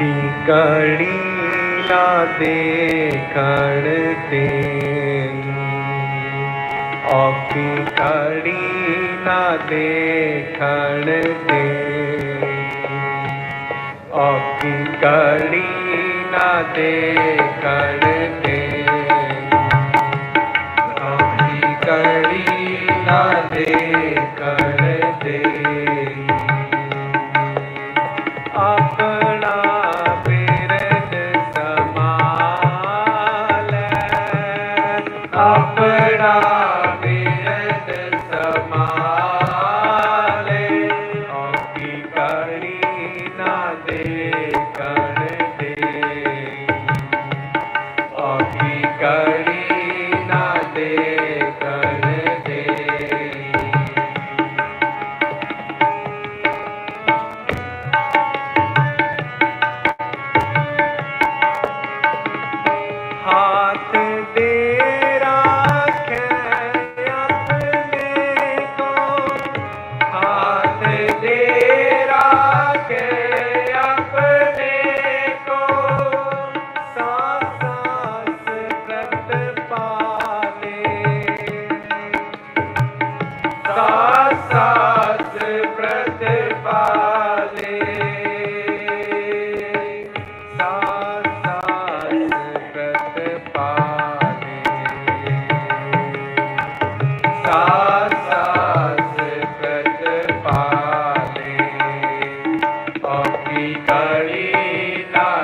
ਅੱਖੀ ਕੜੀ ਨਾ ਦੇ ਤੈਨੂੰ ਅੱਖੀ ਕੜੀ ਨਾ ਦੇਖਣ ਦੇ ਅੱਖੀ ਕੜੀ ਨਾ ਦੇਖਣ ਤੈਨੂੰ ਅੱਖੀ ਕੜੀ ਨਾ ਦੇਖਣ ਤੈਨੂੰ Bye.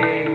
ਦੇਖਣ